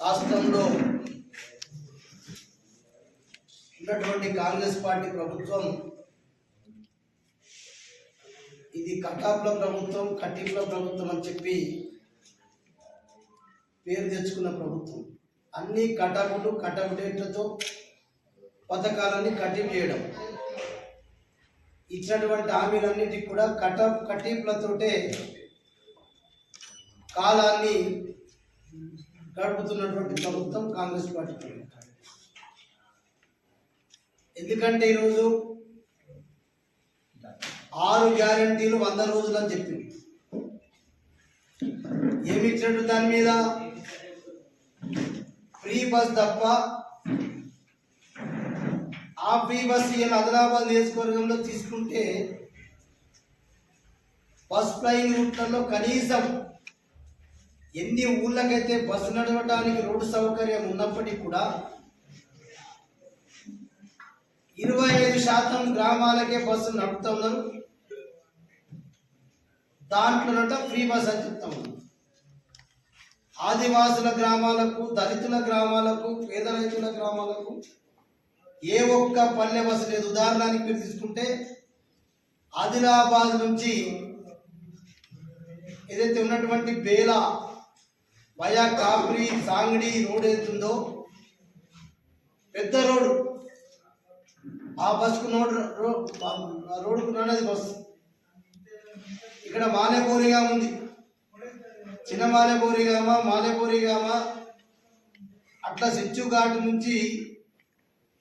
రాష్ట్రంలో ఉన్నటువంటి కాంగ్రెస్ పార్టీ ప్రభుత్వం ఇది కటాప్ల ప్రభుత్వం కటీప్ల ప్రభుత్వం అని చెప్పి పేరు తెచ్చుకున్న ప్రభుత్వం. అన్ని కటాపులు కటౌటేట్లతో పథకాలన్నీ కట్టింపు చేయడం. ఇచ్చినటువంటి హామీలన్నిటికి కూడా కట కటీపులతోటే కాలాన్ని గడుపుతున్నటువంటి ప్రభుత్వం కాంగ్రెస్ పార్టీ ఎందుకంటే ఈరోజు ఆరు గ్యారంటీలు వంద రోజులు అని చెప్పింది. ఏమి ఇచ్చినట్టు దాని మీద? ఫ్రీ బస్ తప్ప ఆ ఫ్రీ ఆదిలాబాద్ నియోజకవర్గంలో తీసుకుంటే బస్ ఫ్లైయింగ్ రూట్లలో కనీసం ఎన్ని ఊళ్ళకైతే బస్సు నడవటానికి రోడ్డు సౌకర్యం ఉన్నప్పటికీ కూడా ఇరవై ఐదు శాతం గ్రామాలకే బస్సు నడుపుతున్నారు దాంట్లోనట ఫ్రీ బస్ అని చెప్తా ఆదివాసుల గ్రామాలకు దళితుల గ్రామాలకు పేద రైతుల గ్రామాలకు ఏ ఒక్క పల్లె బస్సు లేదు ఉదాహరణకి మీరు తీసుకుంటే ఆదిలాబాద్ నుంచి ఏదైతే ఉన్నటువంటి బేల వయా కాపురి సాంగడి రోడ్ ఏదైతుందో పెద్ద రోడ్. ఆ బస్సుకు నోడ్ రోడ్కు నన్నది బస్సు. ఇక్కడ మానేపూరిగా ఉంది చిన్న మానేపూరిగామా మానేపూరిగామ అట్లా సెచ్చు ఘాట్ నుంచి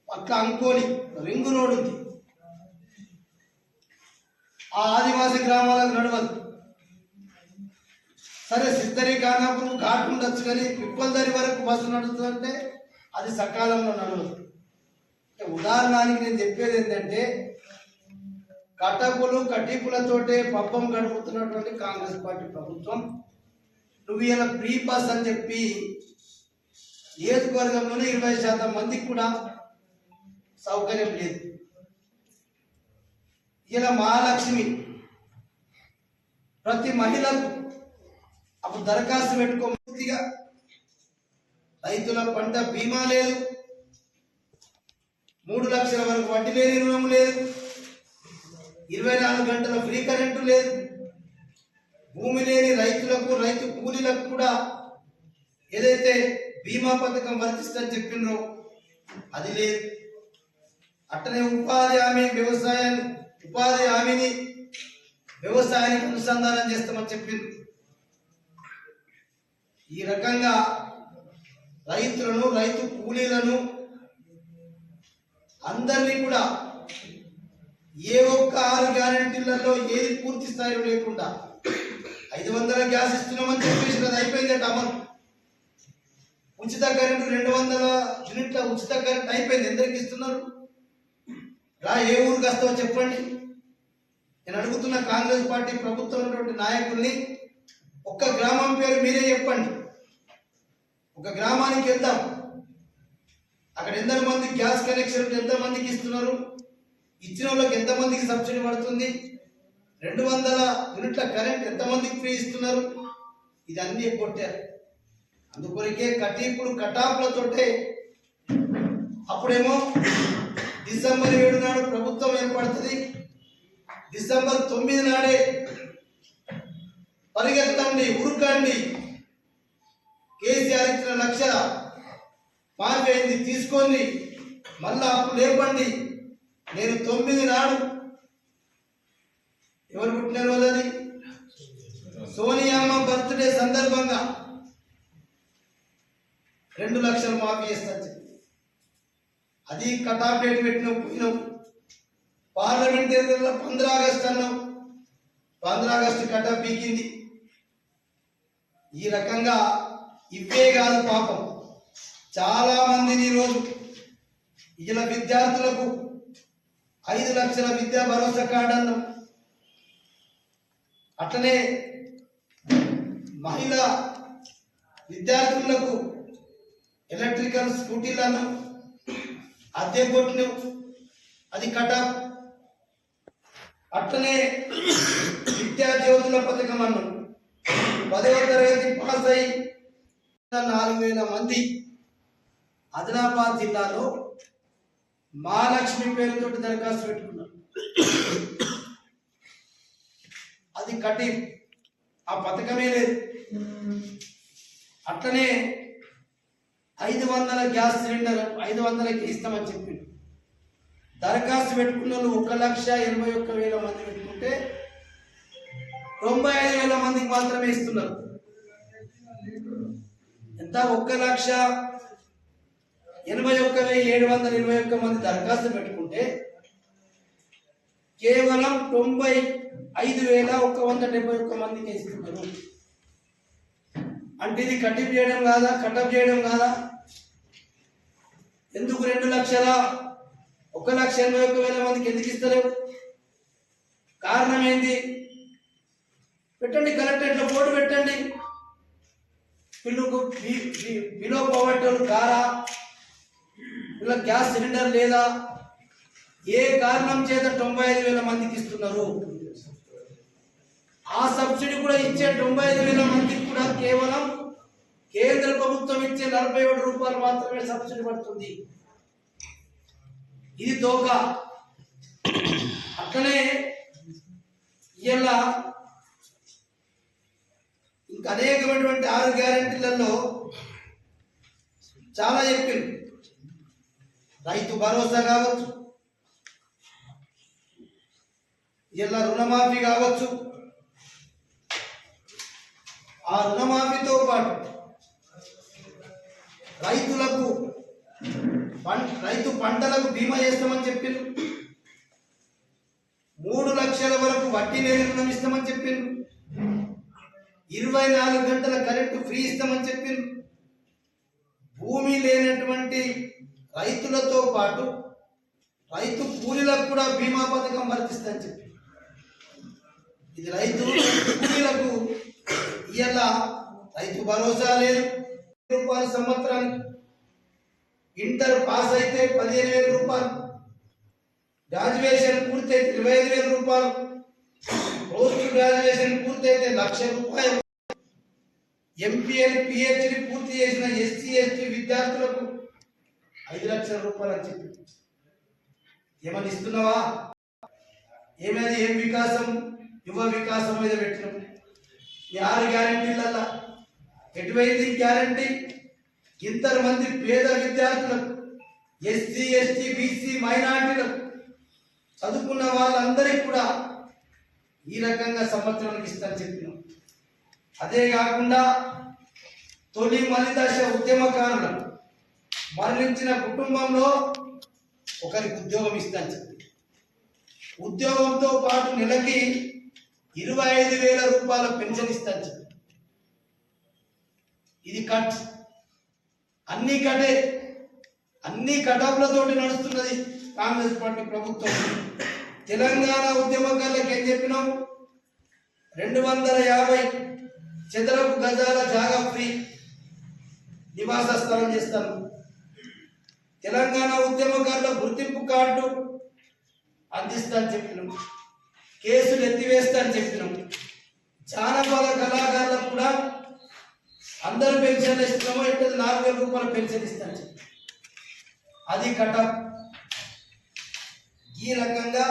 పక్క అంకోని రింగు రోడ్ ఉంది ఆ ఆదివాసీ గ్రామాలకు నడవదు. సరే సిద్ధరి కానప్పుడు ఘాట్ ఉండొచ్చు కానీ పిప్పలదరి వరకు బస్సు నడుస్తుందంటే అది సకాలంలో నడవదు. అంటే ఉదాహరణకి నేను చెప్పేది ఏంటంటే కటకులు కటిపులతోటే పబ్బం గడుపుతున్నటువంటి కాంగ్రెస్ పార్టీ ప్రభుత్వం నువ్వు ఇలా ప్రీ బస్ అని చెప్పి నియోజకవర్గంలోనే ఇరవై శాతం మందికి కూడా సౌకర్యం లేదు. ఇలా మహాలక్ష్మి ప్రతి మహిళకు అప్పుడు దరఖాస్తు పెట్టుకో పూర్తిగా రైతుల పంట బీమా లేదు. మూడు లక్షల వరకు వడ్డీ లేని రుణం లేదు. ఇరవై నాలుగు గంటల ఫ్రీ కరెంటు లేదు. భూమి లేని రైతులకు రైతు కూలీలకు కూడా ఏదైతే బీమా పథకం వర్తిస్తుందని చెప్పినో అది లేదు. అట్టనే ఉపాధి హామీ వ్యవసాయాన్ని ఉపాధి హామీని వ్యవసాయానికి అనుసంధానం చేస్తామని చెప్పింది. ఈ రకంగా రైతులను రైతు కూలీలను అందరినీ కూడా ఏ ఒక్క ఆరు గ్యారంటీలలో ఏది పూర్తి స్థాయిలో లేకుండా ఐదు వందల గ్యాస్ ఇస్తున్నామని చెప్పేసి అది అయిపోయిందట అమలు. ఉచిత కరెంటు రెండు వందల యూనిట్ల ఉచిత కరెంట్ అయిపోయింది. ఎందరికి ఇస్తున్నారు? రా ఏ ఊరికి వస్తావో చెప్పండి. నేను అడుగుతున్న కాంగ్రెస్ పార్టీ ప్రభుత్వం ఉన్నటువంటి నాయకుల్ని ఒక్క గ్రామం పేరు మీరే చెప్పండి. ఒక గ్రామానికి వెళ్దాం. అక్కడ ఎంతమంది గ్యాస్ కనెక్షన్ ఎంతమందికి ఇస్తున్నారు? ఇచ్చిన వాళ్ళకి ఎంతమందికి సబ్సిడీ పడుతుంది? రెండు వందల యూనిట్ల కరెంట్ ఎంతమందికి ఫ్రీ ఇస్తున్నారు? ఇది అన్నీ కొట్టారు. అందుకొరికే కటీపుడు కటాపులతోటే అప్పుడేమో డిసెంబర్ ఏడు నాడు ప్రభుత్వం ఏర్పడుతుంది. డిసెంబర్ తొమ్మిది నాడే పరిగెత్తండి ఉరుకండి. కేసీఆర్ ఇచ్చిన లక్ష మారిపోయింది తీసుకోండి. మళ్ళా అప్పు లేపండి. నేను తొమ్మిది నాడు ఎవరు పుట్టిన రోజు అది సోనియామ్మ బర్త్డే సందర్భంగా రెండు లక్షలు మాఫీ చేస్తా అది కటాఫ్ డేట్ పెట్టినావు పోయినావు పార్లమెంట్ ఎన్నికల్లో పంద్రా ఆగస్ట్ అన్నావు పంద్ర ఆగస్టు కటాఫ్ పీకింది. ఈ రకంగా ఇవే కాదు పాపం. చాలా మందిని ఈరోజు ఇలా విద్యార్థులకు ఐదు లక్షల విద్యా భరోసా కార్డు అన్నాం. అట్లనే మహిళా విద్యార్థులకు ఎలక్ట్రికల్ స్కూటీలను అద్దె కొట్టిన. అది కటాఫ్ అట్లనే విద్యా జ్యోతుల పథకం అన్నాం. పదవ తరగతి పాస్ అయి నాలుగు వేల మంది ఆదిలాబాద్ జిల్లాలో మహాలక్ష్మి పేరుతో దరఖాస్తు పెట్టుకున్నారు. అది కఠిన. ఆ పథకమే లేదు. అట్లనే ఐదు వందల గ్యాస్ సిలిండర్ ఐదు వందలకి ఇస్తామని చెప్పిండు. దరఖాస్తు పెట్టుకున్న వాళ్ళు ఒక లక్ష ఎనభై ఒక్క వేల మంది పెట్టుకుంటే తొంభై ఐదు వేల మందికి మాత్రమే ఇస్తున్నారు. ఎంత? ఒక్క లక్ష ఎనభై ఒక్క వెయ్యి ఏడు వందల ఇరవై ఒక్క మంది దరఖాస్తు పెట్టుకుంటే కేవలం తొంభై ఐదు వేల ఒక్క వంద డెబ్బై ఒక్క మందికి ఇస్తున్నారు. అంటే ఇది కటింగ్ చేయడం కాదా? కటప్ చేయడం కాదా? ఎందుకు రెండు లక్షల? ఒక లక్ష ఎనభై ఒక్క వేల మందికి ఎందుకు ఇస్తలేవు? కారణం ఏంది పెట్టండి కలెక్టరేట్లో బోర్డు పెట్టండి. వీళ్ళకు బిలో పవర్టీ వాళ్ళు కారా? వీళ్ళ గ్యాస్ సిలిండర్ లేదా? ఏ కారణం చేత తొంభై ఐదు వేల మందికి ఇస్తున్నారు? ఆ సబ్సిడీ కూడా ఇచ్చే తొంభై ఐదు వేల మందికి కూడా కేవలం ప్రభుత్వం నలభై ఏడు రూపాయలు మాత్రమే సబ్సిడీ పడుతుంది. ఇది దోక అట్లనే ఇలా ఇంకా అనేకమైనటువంటి ఆరు గ్యారంటీలలో చాలా చెప్పింది రైతు భరోసా కావచ్చు. ఇలా రుణమాఫీ కావచ్చు. ఆ రుణమాఫీతో పాటు రైతులకు రైతు పంటలకు బీమా చేస్తామని చెప్పిండు మూడు లక్షల వరకు వడ్డీ లేని రుణం ఇస్తామని చెప్పిండు ఇరవై నాలుగు గంటల కరెంటు ఫ్రీ ఇస్తామని చెప్పిండు భూమి లేనటువంటి రైతులతో పాటు రైతు కూలీలకు కూడా బీమా పథకం వర్తిస్తుందని చెప్పి ఇది రైతు కూలీలకు ఇవాళ రైతు భరోసా లేదు. రూపాయలు సంవత్సరానికి. ఇంటర్ పాస్ అయితే పదిహేను వేల రూపాయలు. గ్రాడ్యుయేషన్ పూర్తయితే ఇరవై ఐదు వేల రూపాయలు. పోస్ట్ గ్రాడ్యుయేషన్ పూర్తయితే లక్ష రూపాయలు. ఎంపీఎల్ పిహెచ్డి పూర్తి చేసిన ఎస్సీ ఎస్టీ విద్యార్థులకు ఐదు లక్షల రూపాయలు అని చెప్పి. ఏమని ఇస్తున్నావా ఏమైనా ఏం వికాసం? యువ వికాసం మీద పెట్టినాం ఈ ఆరు గ్యారంటీలల్లా. ఎటువైంది గ్యారంటీ? ఇంతమంది మంది పేద విద్యార్థులకు ఎస్సీ ఎస్టీ బీసీ మైనార్టీలకు చదువుకున్న వాళ్ళందరికీ కూడా ఈ రకంగా సంవత్సరానికి ఇస్తారని చెప్పినాం. అదే కాకుండా తొలి మలిదశ ఉద్యమకారులకు మరణించిన కుటుంబంలో ఒకరికి ఉద్యోగం ఇస్తాను చెప్పి. ఉద్యోగంతో పాటు నెలకి ఇరవై ఐదు వేల రూపాయల పెన్షన్ ఇస్తాను చెప్పి. ఇది కట్. అన్ని కటే. అన్ని కటాపులతోటి నడుస్తున్నది కాంగ్రెస్ పార్టీ ప్రభుత్వం. తెలంగాణ ఉద్యమకారులకు ఏం చెప్పినాం? రెండు వందల యాభై చదరపు గజాల జాగా ఫ్రీ నివాస స్థలం చేస్తాను తెలంగాణ ఉద్యమకారుల గుర్తింపు కార్డు అందిస్తాను చెప్పినాం. కేసులు ఎత్తివేస్తా అని చెప్పినాం. జానపద కళాకారులకు కూడా అందరు పెన్షన్ ఇస్తున్నామో ఎట్లా నాలుగు వేల రూపాయల పెన్షన్ ఇస్తాను చెప్పి. అది కటప్ ఈ రకంగా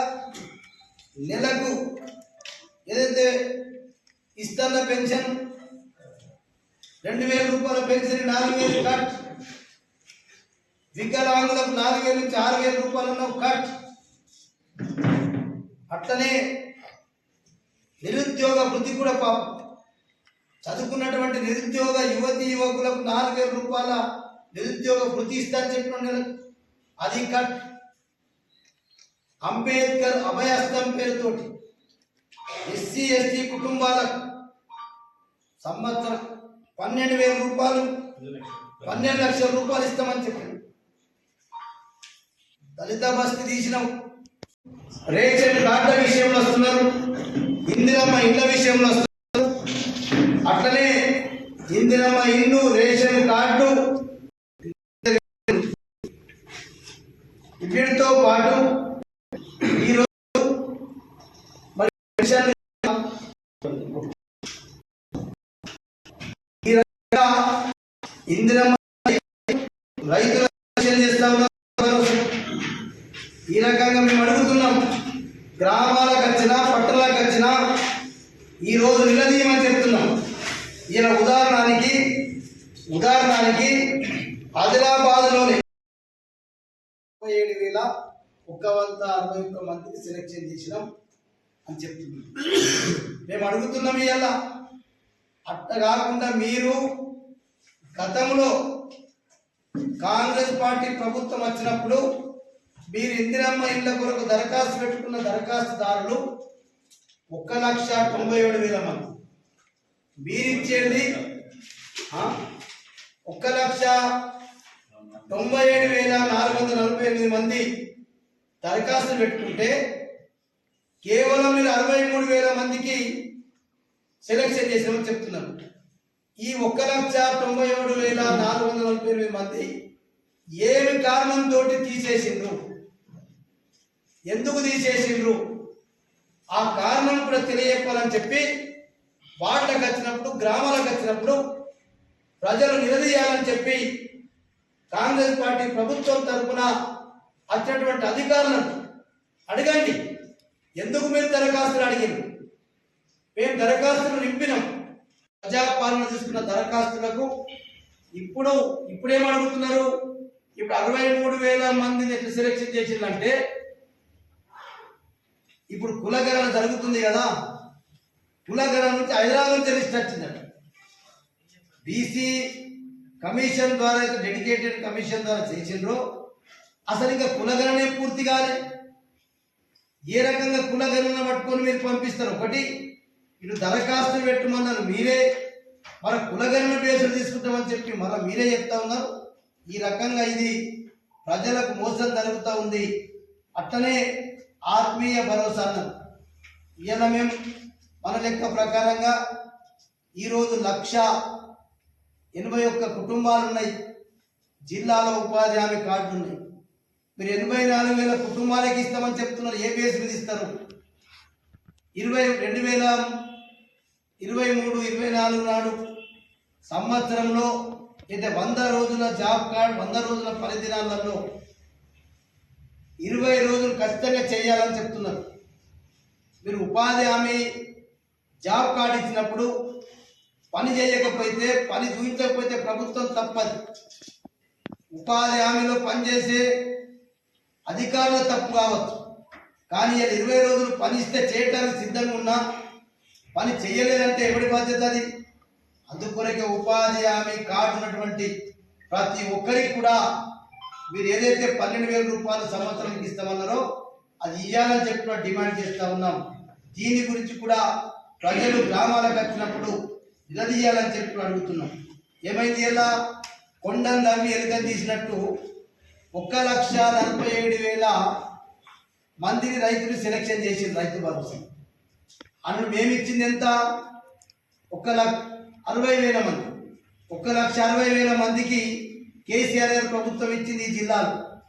నెలకు ఏదైతే ఇస్తున్న పెన్షన్ రెండు వేల రూపాయల పెన్షన్ నాలుగు వేలు కట్. వికలాంగులకు నాలుగు వేల నుంచి ఆరు వేల రూపాయలను కట్. అట్లనే నిరుద్యోగ వృద్ధి కూడా పాపం. చదువుకున్నటువంటి నిరుద్యోగ యువతి యువకులకు నాలుగు వేల రూపాయల నిరుద్యోగ వృత్తి ఇస్తారని చెప్పిన నెలకు అది కట్. అంబేద్కర్ అభయస్థం పేరుతోటి ఎస్సీ ఎస్టీ కుటుంబాలకు సంవత్సరం పన్నెండు వేల రూపాయలు పన్నెండు లక్షల రూపాయలు ఇస్తామని చెప్పారు. దళిత బస్తి తీసినాం. రేషన్ కార్డుల విషయంలో వస్తున్నారు. ఇందిరమ్మ ఇళ్ళ విషయంలో అట్లనే ఇందిరమ్మ ఇల్లు రేషన్ కార్డు వీటితో పాటు ఈరోజు మరి ఈ రకంగా ఇందిరమ్మ రైతుల చేస్తా ఈ రకంగా మేము అడుగుతున్నాం. గ్రామాలకు వచ్చినా పట్టణాలకు వచ్చినా ఈరోజు నిలదీయమని చెప్తున్నాం. ఈయన ఉదాహరణకి ఉదాహరణకి ఆదిలాబాద్లోని ముప్పై ఏడు వేల ఒక్క వంద అరవై ఒక్క మందికి సెలెక్షన్ చేసినాం అని చెప్తున్నాం. మేము అడుగుతున్నాం ఇవాళ అట్ట కాకుండా మీరు గతంలో కాంగ్రెస్ పార్టీ ప్రభుత్వం వచ్చినప్పుడు మీరు ఇందిరమ్మ ఇళ్ళ కొరకు దరఖాస్తు పెట్టుకున్న దరఖాస్తుదారులు ఒక్క లక్ష తొంభై ఏడు వేల మంది. మీరిచ్చేది? ఇచ్చేది ఒక్క లక్ష తొంభై ఏడు వేల నాలుగు వందల నలభై ఎనిమిది మంది దరఖాస్తులు పెట్టుకుంటే కేవలం మీరు అరవై మూడు వేల మందికి సెలెక్షన్ చేసినామని చెప్తున్నారు. ఈ ఒక్క లక్ష తొంభై ఏడు వేల నాలుగు వందల నలభై ఎనిమిది మంది ఏమి కారణంతో తీసేసిండ్రు? ఎందుకు తీసేసిండ్రు? ఆ కారణం కూడా తెలియజెప్పాలని చెప్పి వార్డులకు వచ్చినప్పుడు గ్రామాలకు వచ్చినప్పుడు ప్రజలు నిలదీయాలని చెప్పి కాంగ్రెస్ పార్టీ ప్రభుత్వం తరఫున వచ్చినటువంటి అధికారులను అడగండి. ఎందుకు మీరు దరఖాస్తులు అడిగారు మేము దరఖాస్తులు నింపినాం. ప్రజాపాలన తీసుకున్న దరఖాస్తులకు ఇప్పుడు ఇప్పుడేం అడుగుతున్నారు? ఇప్పుడు అరవై మూడు వేల మందిని ఎట్లా సెలెక్షన్ చేసిందంటే ఇప్పుడు కులగణన జరుగుతుంది కదా. కులగణన నుంచి హైదరాబాద్ నుంచి లిస్ట్ వచ్చిందట. బీసీ కమిషన్ ద్వారా అయితే డెడికేటెడ్ కమిషన్ ద్వారా చేసిండ్రో. అసలు ఇంకా కులగణనే పూర్తి కాలే. ఏ రకంగా కులగణన పట్టుకొని మీరు పంపిస్తారు? ఒకటి ఇటు దరఖాస్తు పెట్టమన్నారు మీరే. మన కులగణన బేసులు తీసుకుంటామని చెప్పి మరో మీరే చెప్తా ఉన్నారు. ఈ రకంగా ఇది ప్రజలకు మోసం జరుగుతూ ఉంది. అట్లనే ఆత్మీయ భరోసా అన్నారు. ఇవాళ మేము మన లెక్క ప్రకారంగా ఈరోజు లక్ష ఎనభై ఒక్క కుటుంబాలు ఉన్నాయి జిల్లాలో ఉపాధి హామీ కార్డులు ఉన్నాయి మీరు ఎనభై నాలుగు వేల కుటుంబాలకి ఇస్తామని చెప్తున్నారు. ఏ బేస్ మీద ఇస్తారు. ఇరవై రెండు వేల ఇరవై మూడు ఇరవై నాలుగు నాడు సంవత్సరంలో అయితే వంద రోజుల జాబ్ కార్డ్ వంద రోజుల పనిదినాలలో ఇరవై రోజులు ఖచ్చితంగా చేయాలని చెప్తున్నారు. మీరు ఉపాధి హామీ జాబ్ కార్డు ఇచ్చినప్పుడు పని చేయకపోతే పని చూపించకపోతే ప్రభుత్వం తప్పదు. ఉపాధి హామీలో పనిచేసే అధికారులు తప్పు కావచ్చు. కానీ అది ఇరవై రోజులు పని ఇస్తే చేయటానికి సిద్ధంగా ఉన్నా పని చేయలేదంటే ఎవరి బాధ్యత అది? అందుకొరకే ఉపాధి హామీ కార్డు ఉన్నటువంటి ప్రతి ఒక్కరికి కూడా మీరు ఏదైతే పన్నెండు వేల రూపాయలు సంవత్సరానికి ఇస్తామన్నారో అది ఇవ్వాలని చెప్పి డిమాండ్ చేస్తూ ఉన్నాం. దీని గురించి కూడా ప్రజలు గ్రామాలకు వచ్చినప్పుడు నిలదీయాలని చెప్పి అడుగుతున్నాం. ఏమైంది ఎలా కొండను నవ్వి ఎలుక తీసినట్టు ఒక్క లక్ష నలభై ఏడు వేల మందిని రైతులు సెలెక్షన్ చేసింది రైతు భరోసా. అందులో మేమిచ్చింది ఎంత? ఒక లక్ష అరవై వేల మంది. ఒక లక్ష అరవై వేల మందికి కేసీఆర్ గారు ప్రభుత్వం ఇచ్చింది ఈ జిల్లాలో.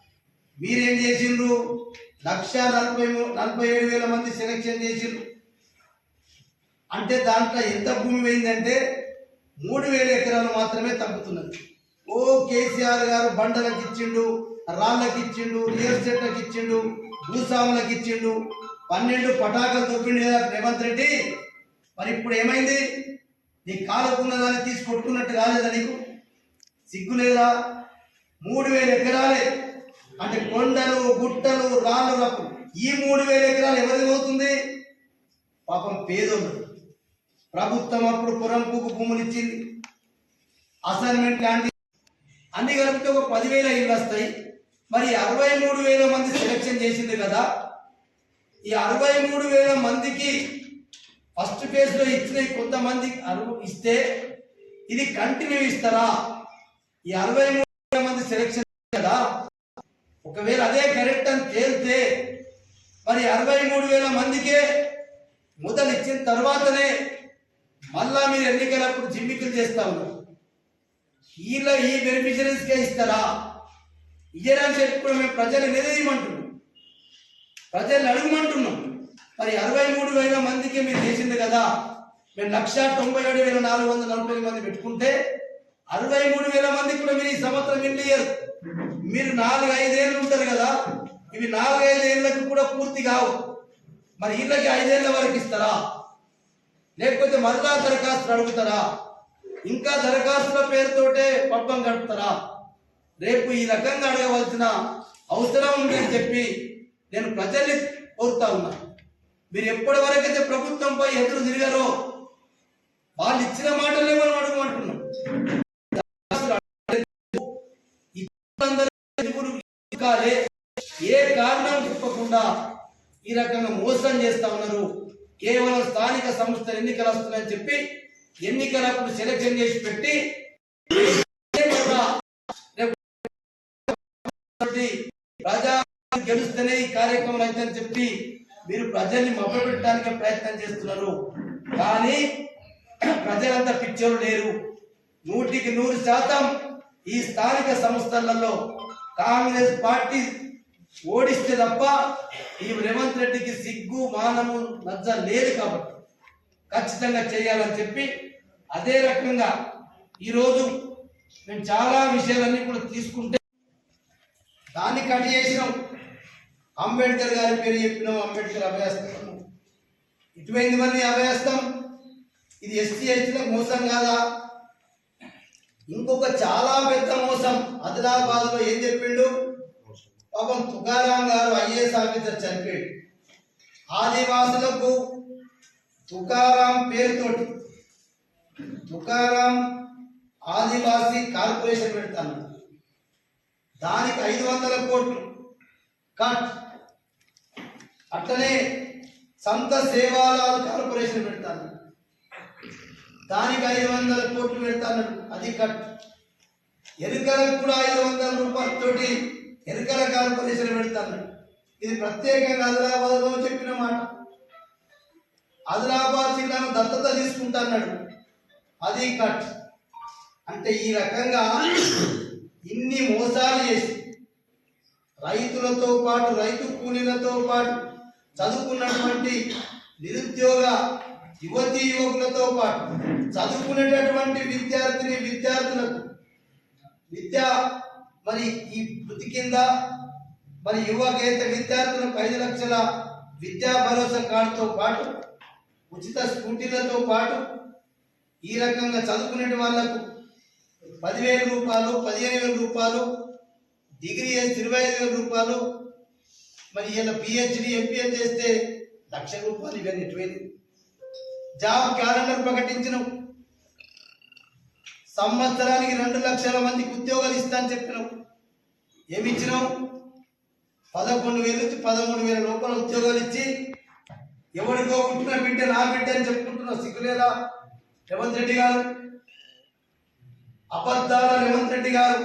మీరేం చేసిండ్రు? లక్ష నలభై నలభై ఏడు వేల మంది సెలెక్షన్ చేసిండ్రు. అంటే దాంట్లో ఎంత భూమి పోయిందంటే మూడు వేల ఎకరాలు మాత్రమే తగ్గుతున్నది. ఓ కేసీఆర్ గారు బండలకు ఇచ్చిండు రాళ్ళకి ఇచ్చిండు రియల్ ఎస్టేట్లకు ఇచ్చిండు భూస్వాములకు ఇచ్చిండు పన్నెండు పటాకులు దొబ్బిండు కదా రేవంత్ రెడ్డి. మరి ఇప్పుడు ఏమైంది? నీ కాలకున్న దాన్ని తీసి కొట్టుకున్నట్టు కాలేదా నీకు? సిగ్గు లేదా? మూడు వేల ఎకరాలే. అంటే కొండలు గుట్టలు రాళ్ళు రప్పు. ఈ మూడు వేల ఎకరాలు ఎవరికి అవుతుంది పాపం పేదోళ్ళు ప్రభుత్వం అప్పుడు పురంపుకు భూములు ఇచ్చింది. అసైన్మెంట్ ల్యాండ్ అన్ని కలిపితే ఒక పదివేల ఇళ్ళు వస్తాయి. మరి అరవై మూడు వేల మంది సెలెక్షన్ చేసింది కదా. ఈ అరవై మూడు వేల మందికి ఫస్ట్ ఫేజ్లో ఇచ్చిన కొంతమంది ఇస్తే ఇది కంటిన్యూ ఇస్తారా? ఈ అరవై మూడు వేల మంది సెలెక్షన్ కదా ఒకవేళ అదే కరెక్ట్ అని తేలితే మరి అరవై మూడు వేల మందికే మొదలు ఇచ్చిన తర్వాతనే మళ్ళా మీరు ఎన్నికలప్పుడు జిమ్మికులు చేస్తా ఉన్నారు. వీళ్ళ ఈ బెనిఫిషరీస్కే ఇస్తారా? ఇయ్యరని చెప్పి కూడా మేము ప్రజలు నిలదీయమంటున్నాం. ప్రజల్ని అడగమంటున్నాం. మరి అరవై మూడు వేల మందికి మీరు చేసింది కదా? మేము లక్ష తొంభై ఏడు వేల నాలుగు వందల నలభై మంది పెట్టుకుంటే అరవై మూడు వేల మందికి కూడా మీరు ఈ సంవత్సరం ఇల్లు మీరు నాలుగు ఐదేళ్ళు ఉంటారు కదా? ఇవి నాలుగు ఐదేళ్ళకు కూడా పూర్తి కావు. మరి ఇళ్ళకి ఐదేళ్ళ వరకు ఇస్తారా? లేకపోతే మరలా దరఖాస్తులు అడుగుతారా? ఇంకా దరఖాస్తుల పేరుతోటే పబ్బం గడుపుతారా? రేపు ఈ రకంగా అడగవలసిన అవసరం ఉందని చెప్పి నేను ప్రజల్ని కోరుతా ఉన్నా. మీరు ఎప్పటి వరకైతే ప్రభుత్వంపై ఎదురు తిరిగారో వాళ్ళు ఇచ్చిన మాటలే మనం అడుగుమంటున్నాం. ఏ కారణం చెప్పకుండా ఈ రకంగా మోసం చేస్తా ఉన్నారు? కేవలం స్థానిక సంస్థ ఎన్నికలు వస్తున్నాయని చెప్పి ఎన్నికలప్పుడు సెలక్షన్ చేసి పెట్టి ప్రజా గెలుస్తేనే ఈ కార్యక్రమం అవుతుందని చెప్పి మీరు ప్రజల్ని మభ్యపెట్టడానికి ప్రయత్నం చేస్తున్నారు. కానీ ప్రజలంతా పిచ్చోలు లేరు. నూటికి నూరు శాతం ఈ స్థానిక సంస్థలలో కాంగ్రెస్ పార్టీ ఓడిస్తే తప్ప ఈ రేవంత్ రెడ్డికి సిగ్గు మానము నజ్జ లేదు కాబట్టి ఖచ్చితంగా చేయాలని చెప్పి అదే రకంగా ఈరోజు మేము చాలా విషయాలన్నీ కూడా తీసుకుంటే దాన్ని కట్ చేసినాం. అంబేద్కర్ గారి పేరు చెప్పినాం అంబేద్కర్ అభయాస్తాం ఇటువంటి మంది అభయాస్తాం ఇది ఎస్సీ ఎస్టీలకు మోసం కాదా? ఇంకొక చాలా పెద్ద మోసం. ఆదిలాబాద్లో ఏం చెప్పిండు? పాపం తుకారాం గారు ఐఏఎస్ ఆఫీసర్ చనిపోయాడు. ఆదివాసులకు తుకారాం పేరుతోటి తుకారాం ఆదివాసీ కార్పొరేషన్ పెడతాను. దానికి ఐదు వందల కోట్లు కట్. అట్లనే సంత సేవాలాల్ కార్పొరేషన్ పెడతాను. దానికి ఐదు వందల కోట్లు పెడతాను. అది కట్. ఎరుకలకు కూడా ఐదు వందల రూపాయలతోటి ఎరుకల కార్పొరేషన్ పెడతాను ఇది ప్రత్యేకంగా ఆదిలాబాద్లో చెప్పిన మాట. ఆదిలాబాద్ జిల్లాను దత్తత తీసుకుంటాన్నాడు అది కట్ అంటే ఈ రకంగా ఇన్ని మోసాలు చేసి రైతులతో పాటు రైతు కూలీలతో పాటు చదువుకున్నటువంటి నిరుద్యోగ యువతి యువకులతో పాటు చదువుకునేటటువంటి విద్యార్థిని విద్యార్థులకు విద్య మరి ఈ వృత్తి కింద మరి యువకేత విద్యార్థులకు ఐదు లక్షల విద్యా భరోసా కార్డుతో పాటు ఉచిత స్కూటీలతో పాటు ఈ రకంగా చదువుకునే వాళ్ళకు పదివేల రూపాయలు పదిహేను వేల రూపాయలు డిగ్రీ చేస్తే ఇరవై ఐదు వేల రూపాయలు మరి ఇలా పిహెచ్డి ఎంపీఏ చేస్తే లక్ష రూపాయలు ఇవన్నీ జాబ్ క్యాలెండర్ ప్రకటించిన. సంవత్సరానికి రెండు లక్షల మందికి ఉద్యోగాలు ఇస్తా అని చెప్పినావు ఏమి ఇచ్చినావు పదకొండు వేలు నుంచి పదమూడు వేల రూపాయల ఉద్యోగాలు ఇచ్చి ఎవరికో పుట్టిన బిడ్డ నా బిడ్డ అని చెప్పుకుంటున్నావు సిగ్గులేదా? రేవంత్ రెడ్డి గారు. అబద్ధాల రేవంత్ రెడ్డి గారు.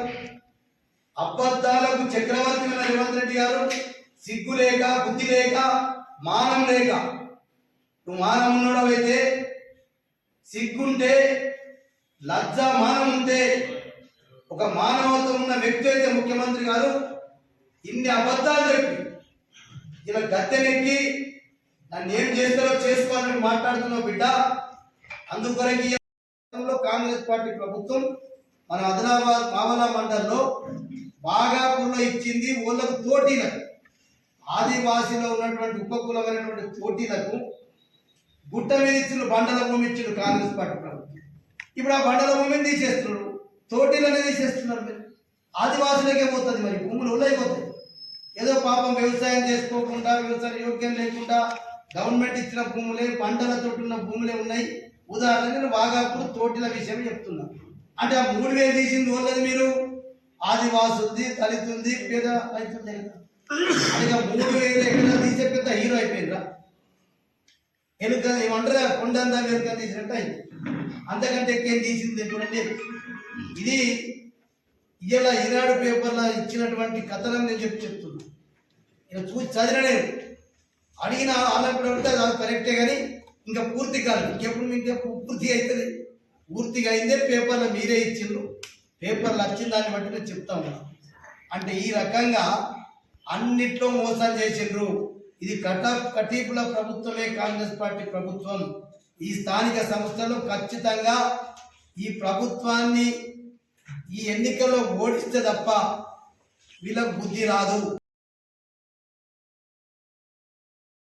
అబద్ధాలకు చక్రవర్తి ఉన్న రేవంత్ రెడ్డి గారు సిగ్గు లేక బుద్ధి లేక మానం లేక. నువ్వు మానం ఉన్నడవైతే సిగ్గుంటే లజ్జ మానం ఉంటే ఒక మానవత్వం ఉన్న వ్యక్తి అయితే ముఖ్యమంత్రి గారు ఇన్ని అబద్ధాలు చెప్పి ఇలా గద్దెనెక్కి నన్ను ఏం చేస్తారో చేసుకోవాలని మాట్లాడుతున్నావు బిడ్డ. అందుకొరకి కాంగ్రెస్ పార్టీ ప్రభుత్వం మన ఆదిలాబాద్ మావలా మండల్లో బాగాపూర్లో ఇచ్చింది ఊళ్ళకు తోటీలకు. ఆదివాసీలో ఉన్నటువంటి ఉపకులమైనటువంటి తోటీలకు గుట్ట మీద ఇచ్చిన బండల భూమి ఇచ్చిన కాంగ్రెస్ పార్టీ ప్రభుత్వం. ఇప్పుడు ఆ బండల భూమిని తీసేస్తున్నారు. అనేది తీసేస్తున్నారు మీరు. ఆదివాసులకే పోతుంది మరి భూములు ఉల్లైపోతాయి ఏదో పాపం వ్యవసాయం చేసుకోకుండా వ్యవసాయ యోగ్యం లేకుండా గవర్నమెంట్ ఇచ్చిన భూములే పంటలతో ఉన్న భూములే ఉన్నాయి. ఉదాహరణ నేను వాగాపూర్ తోటిల విషయం చెప్తున్నా. అంటే ఆ మూడు వేలు తీసింది వాళ్ళది మీరు? ఆదివాసుంది దళితుంది పేద రైతుంది అది ఆ మూడు వేలు ఎక్కడ తీసే పెద్ద హీరో అయిపోయిందా ఎనుక ఏమంటారు కొండ వెనుక తీసినట్టు అయింది. అంతకంటే ఎక్కేం తీసింది చూడండి. ఇది ఇలా ఈనాడు పేపర్లో ఇచ్చినటువంటి కథనం నేను చెప్పి చెప్తున్నా. ఇక చూసి చదివిన నేను అడిగిన వాళ్ళప్పుడు ఉంటే అది కరెక్టే కానీ ఇంకా పూర్తి కాదు. ఇంకెప్పుడు ఇంకా పూర్తి అవుతుంది. పూర్తిగా అయిందే పేపర్లో మీరే ఇచ్చిండ్రు. పేపర్లు వచ్చిన దాన్ని బట్టి నేను చెప్తా ఉన్నా. అంటే ఈ రకంగా అన్నిట్లో మోసం చేసిండ్రు. ఇది కట కటీపుల ప్రభుత్వమే కాంగ్రెస్ పార్టీ ప్రభుత్వం. ఈ స్థానిక సంస్థలు ఖచ్చితంగా ఈ ప్రభుత్వాన్ని ఈ ఎన్నికల్లో ఓడిస్తే తప్ప వీళ్ళకు బుద్ధి రాదు.